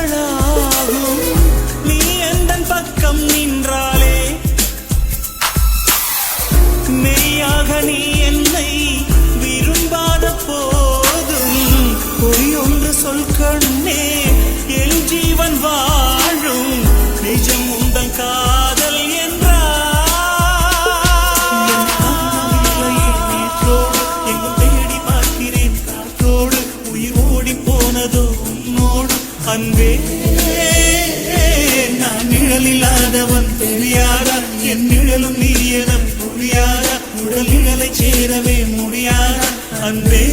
ஒவ்வொன்றும் நீ எந்தன் பக்கம் நின்றாலே. மெய்யாக நீ என்னை விரும்பாத போதும். பொய் சொல் கண்ணே என் ஜீவன் வாழும். நிஜம் உந்தன் காதல் எங்கும் தேடி பார்க்கிறேன். காற்றோடு உயிர் ஓடி போனதோ. அன்பே நான் நிழலில்லாதவன் தெரியாதா? என் நிழலும் நீ என புரியாதா? உடல் நிழலை சேரவே முடியாதா? அன்பே.